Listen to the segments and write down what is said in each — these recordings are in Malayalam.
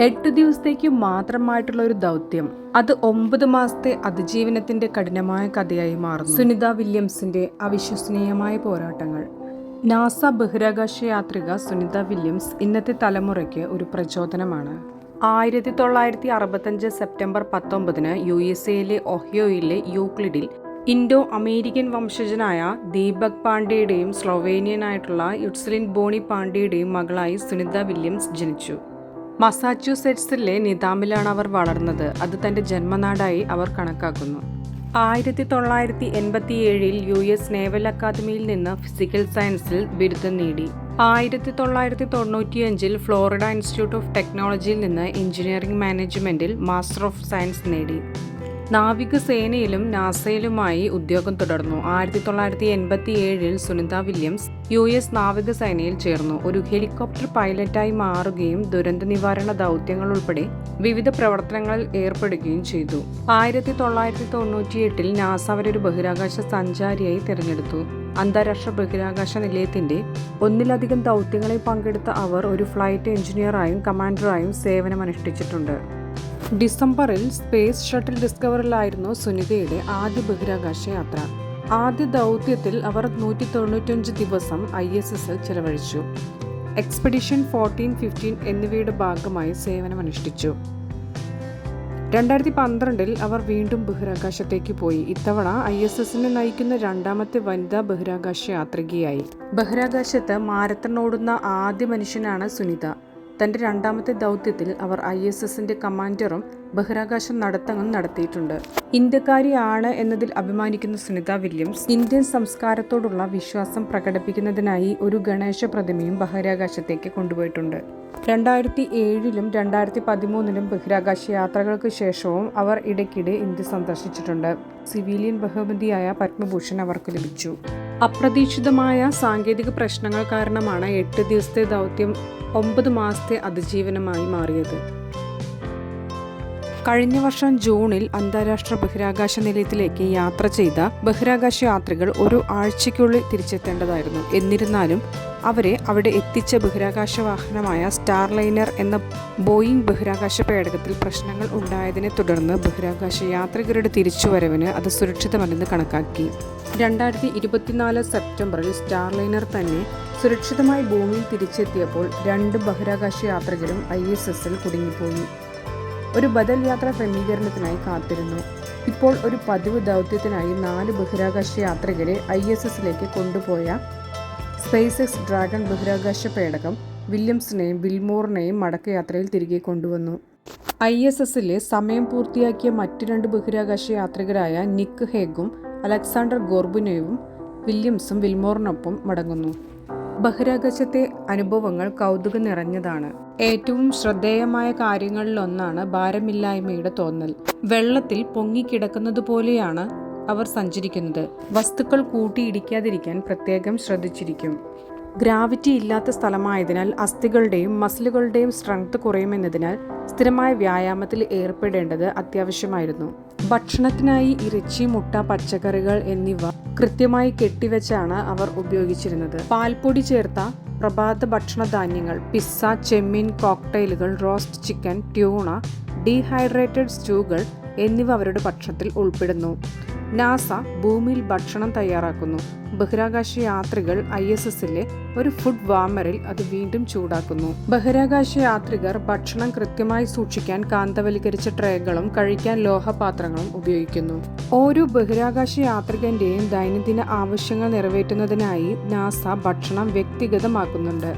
എട്ട് ദിവസത്തേക്ക് മാത്രമായിട്ടുള്ള ഒരു ദൗത്യം. അത് ഒമ്പത് മാസത്തെ അതിജീവനത്തിന്റെ കഠിനമായ കഥയായി മാറുന്നു. സുനിത വില്യംസിന്റെ അവിശ്വസനീയമായ പോരാട്ടങ്ങൾ. നാസ ബഹിരാകാശ യാത്രിക സുനിത വില്യംസ് ഇന്നത്തെ തലമുറയ്ക്ക് ഒരു പ്രചോദനമാണ്. ആയിരത്തി തൊള്ളായിരത്തി അറുപത്തഞ്ച് സെപ്റ്റംബർ പത്തൊമ്പതിന് യു എസ് എയിലെ ഒഹിയോയിലെ യൂക്ലിഡിൽ ഇൻഡോ അമേരിക്കൻ വംശജനായ ദീപക് പാണ്ഡെയുടെയും സ്ലൊവേനിയനായിട്ടുള്ള യുട്സ്ലിൻ ബോണി പാണ്ഡെയുടെയും മകളായി സുനിത വില്യംസ് ജനിച്ചു. മസാച്യൂസെറ്റ്സിലെ നിതാമിലാണ് അവർ വളർന്നത്. അത് തന്റെ ജന്മനാടായി അവർ കണക്കാക്കുന്നു. ആയിരത്തി തൊള്ളായിരത്തി എൺപത്തി ഏഴിൽ യു എസ് നേവൽ അക്കാദമിയിൽ നിന്ന് ഫിസിക്കൽ സയൻസിൽ ബിരുദം നേടി. ആയിരത്തി തൊള്ളായിരത്തി തൊണ്ണൂറ്റിയഞ്ചിൽ ഫ്ലോറിഡ ഇൻസ്റ്റിറ്റ്യൂട്ട് ഓഫ് ടെക്നോളജിയിൽ നിന്ന് എഞ്ചിനീയറിംഗ് മാനേജ്മെന്റിൽ മാസ്റ്റർ ഓഫ് സയൻസ് നേടി. നാവികസേനയിലും നാസയിലുമായി ഉദ്യോഗം തുടർന്നു. ആയിരത്തി തൊള്ളായിരത്തി എൺപത്തി ഏഴിൽ സുനിത വില്യംസ് യു എസ് നാവികസേനയിൽ ചേർന്നു. ഒരു ഹെലികോപ്റ്റർ പൈലറ്റായി മാറുകയും ദുരന്ത നിവാരണ ദൗത്യങ്ങൾ ഉൾപ്പെടെ വിവിധ പ്രവർത്തനങ്ങളിൽ ഏർപ്പെടുകയും ചെയ്തു. ആയിരത്തി തൊള്ളായിരത്തി തൊണ്ണൂറ്റിയെട്ടിൽ നാസ അവരൊരു ബഹിരാകാശ സഞ്ചാരിയായി തിരഞ്ഞെടുത്തു. അന്താരാഷ്ട്ര ബഹിരാകാശ നിലയത്തിന്റെ ഒന്നിലധികം ദൗത്യങ്ങളിൽ പങ്കെടുത്ത അവർ ഒരു ഫ്ലൈറ്റ് എഞ്ചിനീയറായും കമാൻഡറായും സേവനമനുഷ്ഠിച്ചിട്ടുണ്ട്. ഡിസംബറിൽ സ്പേസ് ഷട്ടിൽ ഡിസ്കവറിലായിരുന്നു സുനിതയുടെ ആദ്യ ബഹിരാകാശ യാത്ര. ആദ്യ ദൗത്യത്തിൽ അവർ നൂറ്റി തൊണ്ണൂറ്റഞ്ച് ദിവസം ഐ എസ് എസിൽ ചെലവഴിച്ചു. എക്സ്പെഡിഷൻ ഫോർട്ടീൻ ഫിഫ്റ്റീൻ എന്നിവയുടെ ഭാഗമായി സേവനമനുഷ്ഠിച്ചു. രണ്ടായിരത്തി പന്ത്രണ്ടിൽ അവർ വീണ്ടും ബഹിരാകാശത്തേക്ക് പോയി. ഇത്തവണ ഐ എസ് എസിനെ നയിക്കുന്ന രണ്ടാമത്തെ വനിതാ ബഹിരാകാശ യാത്രികയായി. ബഹിരാകാശത്ത് മാരത്തൺ ഓടുന്ന ആദ്യ മനുഷ്യനാണ് സുനിത. തന്റെ രണ്ടാമത്തെ ദൗത്യത്തിൽ അവർ ഐ എസ് എസിന്റെ കമാൻഡറും ബഹിരാകാശ നടത്തങ്ങളും നടത്തിയിട്ടുണ്ട്. ഇന്ത്യക്കാരിയാണ് എന്നതിൽ അഭിമാനിക്കുന്ന സുനിത വില്യംസ് ഇന്ത്യൻ സംസ്കാരത്തോടുള്ള വിശ്വാസം പ്രകടിപ്പിക്കുന്നതിനായി ഒരു ഗണേശ പ്രതിമയും ബഹിരാകാശത്തേക്ക് കൊണ്ടുപോയിട്ടുണ്ട്. രണ്ടായിരത്തി ഏഴിലും രണ്ടായിരത്തി പതിമൂന്നിലും ബഹിരാകാശ യാത്രകൾക്ക് ശേഷവും അവർ ഇടയ്ക്കിടെ ഇന്ത്യ സന്ദർശിച്ചിട്ടുണ്ട്. സിവിലിയൻ ബഹുമതിയായ പത്മഭൂഷൺ അവർക്ക് ലഭിച്ചു. അപ്രതീക്ഷിതമായ സാങ്കേതിക പ്രശ്നങ്ങൾ കാരണമാണ് എട്ട് ദിവസത്തെ ദൗത്യം ഒമ്പത് മാസത്തെ അതിജീവനമായി മാറിയത്. കഴിഞ്ഞ വർഷം ജൂണിൽ അന്താരാഷ്ട്ര ബഹിരാകാശ നിലയത്തിലേക്ക് യാത്ര ചെയ്ത ബഹിരാകാശ യാത്രികൾ ഒരു ആഴ്ചയ്ക്കുള്ളിൽ തിരിച്ചെത്തേണ്ടതായിരുന്നു. എന്നിരുന്നാലും അവരെ അവിടെ എത്തിച്ച ബഹിരാകാശ വാഹനമായ സ്റ്റാർലൈനർ എന്ന ബോയിംഗ് ബഹിരാകാശ പേടകത്തിൽ പ്രശ്നങ്ങൾ ഉണ്ടായതിനെ തുടർന്ന് ബഹിരാകാശ യാത്രികരുടെ തിരിച്ചുവരവിന് അത് സുരക്ഷിതമല്ലെന്ന് കണക്കാക്കി. രണ്ടായിരത്തി ഇരുപത്തിനാല് സെപ്റ്റംബറിൽ സ്റ്റാർലൈനർ തന്നെ സുരക്ഷിതമായി ഭൂമിയിൽ തിരിച്ചെത്തിയപ്പോൾ രണ്ട് ബഹിരാകാശ യാത്രികരും ഐ എസ് എസിൽ കുടുങ്ങിപ്പോയി. ഒരു ബദൽ യാത്ര ക്രമീകരണത്തിനായി കാത്തിരുന്നു. ഇപ്പോൾ ഒരു പതിവ് ദൗത്യത്തിനായി നാല് ബഹിരാകാശ യാത്രികരെ ഐ എസ് എസിലേക്ക് കൊണ്ടുപോയ സ്പേസ് എക്സ് ഡ്രാഗൺ ബഹിരാകാശ പേടകം വില്യംസിനെയും വിൽമോറിനെയും മടക്കയാത്രയിൽ തിരികെ കൊണ്ടുവന്നു. ഐ എസ് എസിലെ സമയം പൂർത്തിയാക്കിയ മറ്റു രണ്ട് ബഹിരാകാശ യാത്രികരായ നിക്ക് ഹേഗും അലക്സാണ്ടർ ഗോർബുനേവും വില്യംസും വിൽമോറിനൊപ്പം മടങ്ങുന്നു. ബഹിരാകാശത്തെ അനുഭവങ്ങൾ കൗതുകം നിറഞ്ഞതാണ്. ഏറ്റവും ശ്രദ്ധേയമായ കാര്യങ്ങളിലൊന്നാണ് ഭാരമില്ലായ്മയുടെ തോന്നൽ. വെള്ളത്തിൽ പൊങ്ങിക്കിടക്കുന്നത് പോലെയാണ് അവർ സഞ്ചരിക്കുന്നത്. വസ്തുക്കൾ കൂട്ടിയിടിക്കാതിരിക്കാൻ പ്രത്യേകം ശ്രദ്ധിച്ചിരിക്കും. ഗ്രാവിറ്റി ഇല്ലാത്ത സ്ഥലമായതിനാൽ അസ്ഥികളുടെയും മസിലുകളുടെയും സ്ട്രെങ്ത് കുറയുമെന്നതിനാൽ സ്ഥിരമായ വ്യായാമത്തിൽ ഏർപ്പെടേണ്ടത് അത്യാവശ്യമായിരുന്നു. ഭക്ഷണത്തിനായി ഇറച്ചി മുട്ട പച്ചക്കറികൾ എന്നിവ കൃത്യമായി കെട്ടിവെച്ചാണ് അവർ ഉപയോഗിച്ചിരുന്നത്. പാൽപ്പൊടി ചേർത്ത പ്രഭാത ഭക്ഷണധാന്യങ്ങൾ പിസ്സ ചെമ്മീൻ കോക്ടെയിലുകൾ റോസ്റ്റ് ചിക്കൻ ട്യൂണ ഡീഹൈഡ്രേറ്റഡ് സ്റ്റൂകൾ എന്നിവ അവരുടെ ഭക്ഷണത്തിൽ ഉൾപ്പെടുന്നു. നാസ ഭൂമിയിൽ ഭക്ഷണം തയ്യാറാക്കുന്നു. ബഹിരാകാശ യാത്രികൾ ഐ എസ് എസിലെ ഒരു ഫുഡ് വാമറിൽ അത് വീണ്ടും ചൂടാക്കുന്നു. ബഹിരാകാശ യാത്രികർ ഭക്ഷണം കൃത്യമായി സൂക്ഷിക്കാൻ കാന്തവൽക്കരിച്ച ട്രേകളും കഴിക്കാൻ ലോഹപാത്രങ്ങളും ഉപയോഗിക്കുന്നു. ഓരോ ബഹിരാകാശ യാത്രികന്റെയും ദൈനംദിന ആവശ്യങ്ങൾ നിറവേറ്റുന്നതിനായി നാസ ഭക്ഷണം വ്യക്തിഗതമാക്കുന്നുണ്ട്.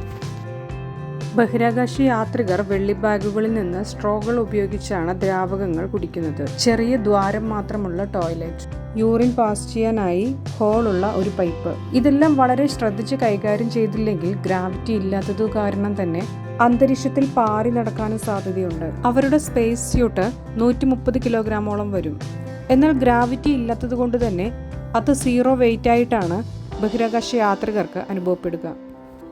ബഹിരാകാശ യാത്രികർ വെള്ളി ബാഗുകളിൽ നിന്ന് സ്ട്രോകൾ ഉപയോഗിച്ചാണ് ദ്രാവകങ്ങൾ കുടിക്കുന്നത്. ചെറിയ ദ്വാരം മാത്രമുള്ള ടോയ്ലറ്റ്. യൂറിൻ പാസ് ചെയ്യാനായി ഹോളുള്ള ഒരു പൈപ്പ്. ഇതെല്ലാം വളരെ ശ്രദ്ധിച്ച് കൈകാര്യം ചെയ്തില്ലെങ്കിൽ ഗ്രാവിറ്റി ഇല്ലാത്തതു കാരണം തന്നെ അന്തരീക്ഷത്തിൽ പാറി നടക്കാനും സാധ്യതയുണ്ട്. അവരുടെ സ്പേസ് സ്യൂട്ട് നൂറ്റി മുപ്പത് കിലോഗ്രാമോളം വരും. എന്നാൽ ഗ്രാവിറ്റി ഇല്ലാത്തത് കൊണ്ട് തന്നെ അത് സീറോ വെയിറ്റ് ആയിട്ടാണ് ബഹിരാകാശ യാത്രികർക്ക് അനുഭവപ്പെടുക.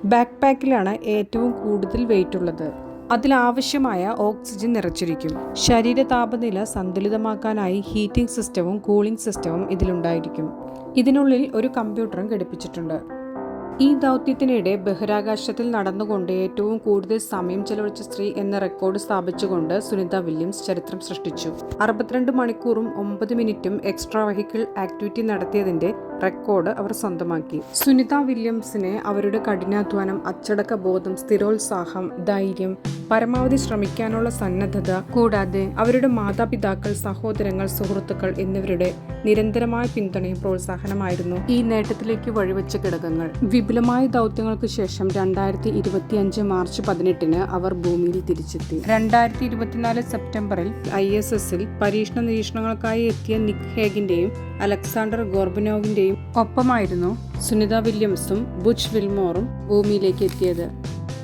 ബാക്ക് പാക്കിലാണ് ഏറ്റവും കൂടുതൽ വെയിറ്റ് ഉള്ളത്. അതിലാവശ്യമായ ഓക്സിജൻ നിറച്ചിരിക്കും. ശരീര താപനില സന്തുലിതമാക്കാനായി ഹീറ്റിംഗ് സിസ്റ്റവും കൂളിംഗ് സിസ്റ്റവും ഇതിലുണ്ടായിരിക്കും. ഇതിനുള്ളിൽ ഒരു കമ്പ്യൂട്ടറും ഘടിപ്പിച്ചിട്ടുണ്ട്. ഈ ദൗത്യത്തിനിടെ ബഹിരാകാശത്തിൽ നടന്നുകൊണ്ട് ഏറ്റവും കൂടുതൽ സമയം ചെലവഴിച്ച സ്ത്രീ എന്ന റെക്കോർഡ് സ്ഥാപിച്ചുകൊണ്ട് സുനിത വില്യംസ് ചരിത്രം സൃഷ്ടിച്ചു. അറുപത്തിരണ്ട് മണിക്കൂറും ഒമ്പത് മിനിറ്റും എക്സ്ട്രാ വെഹിക്കിൾ ആക്ടിവിറ്റി നടത്തിയതിന്റെ റെക്കോർഡ് അവർ സ്വന്തമാക്കി. സുനിത വില്യംസിനെ അവരുടെ കഠിനാധ്വാനം അച്ചടക്ക ബോധം സ്ഥിരോത്സാഹം ധൈര്യം പരമാവധി ശ്രമിക്കാനുള്ള സന്നദ്ധത കൂടാതെ അവരുടെ മാതാപിതാക്കൾ സഹോദരങ്ങൾ സുഹൃത്തുക്കൾ എന്നിവരുടെ നിരന്തരമായ പിന്തുണയും പ്രോത്സാഹനമായിരുന്നു. ഈ നേട്ടത്തിലേക്ക് വഴിവെച്ച ഘടകങ്ങൾ. വിപുലമായ ദൗത്യങ്ങൾക്ക് ശേഷം രണ്ടായിരത്തി ഇരുപത്തിയഞ്ച് മാർച്ച് പതിനെട്ടിന് അവർ ഭൂമിയിൽ തിരിച്ചെത്തി. രണ്ടായിരത്തി ഇരുപത്തിനാല് സെപ്റ്റംബറിൽ ഐ എസ് എസിൽ പരീക്ഷണ നിരീക്ഷണങ്ങൾക്കായി എത്തിയ നിക് ഹേഗിന്റെയും അലക്സാണ്ടർ ഗോർബനോവിന്റെയും ഒപ്പമായിരുന്നു സുനിത വില്യംസും ബുച്ച് വിൽമോറും ഭൂമിയിലേക്ക് എത്തിയത്.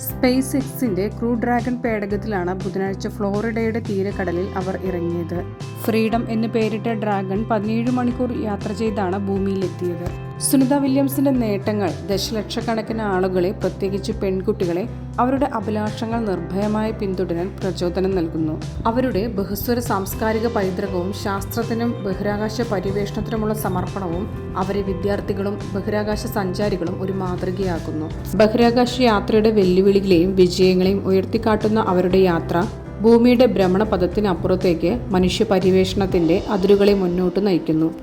സ്പേസ് എക്സിന്റെ ക്രൂ ഡ്രാഗൺ പേടകത്തിലാണ് ബുധനാഴ്ച ഫ്ലോറിഡയുടെ തീരക്കടലിൽ അവർ ഇറങ്ങിയത്. ഫ്രീഡം എന്ന് പേരിട്ട ഡ്രാഗൺ പതിനേഴ് മണിക്കൂർ യാത്ര ചെയ്താണ് ഭൂമിയിലെത്തിയത്. സുനിത വില്യംസിന്റെ നേട്ടങ്ങൾ ദശലക്ഷക്കണക്കിന് ആളുകളെ പ്രത്യേകിച്ച് പെൺകുട്ടികളെ അവരുടെ അഭിലാഷങ്ങൾ നിർഭയമായി പിന്തുടരാൻ പ്രചോദനം നൽകുന്നു. അവരുടെ ബഹുസ്വര സാംസ്കാരിക പൈതൃകവും ശാസ്ത്രത്തിനും ബഹിരാകാശ പര്യവേഷണത്തിനുമുള്ള സമർപ്പണവും അവരെ വിദ്യാർത്ഥികളും ബഹിരാകാശ സഞ്ചാരികളും ഒരു മാതൃകയാക്കുന്നു. ബഹിരാകാശ യാത്രയുടെ വെല്ലുവിളികളെയും വിജയങ്ങളെയും ഉയർത്തിക്കാട്ടുന്ന അവരുടെ യാത്ര ഭൂമിയുടെ ഭ്രമണപഥത്തിനപ്പുറത്തേക്ക് മനുഷ്യ പര്യവേഷണത്തിന്റെ അതിരുകളെ മുന്നോട്ട് നയിക്കുന്നു.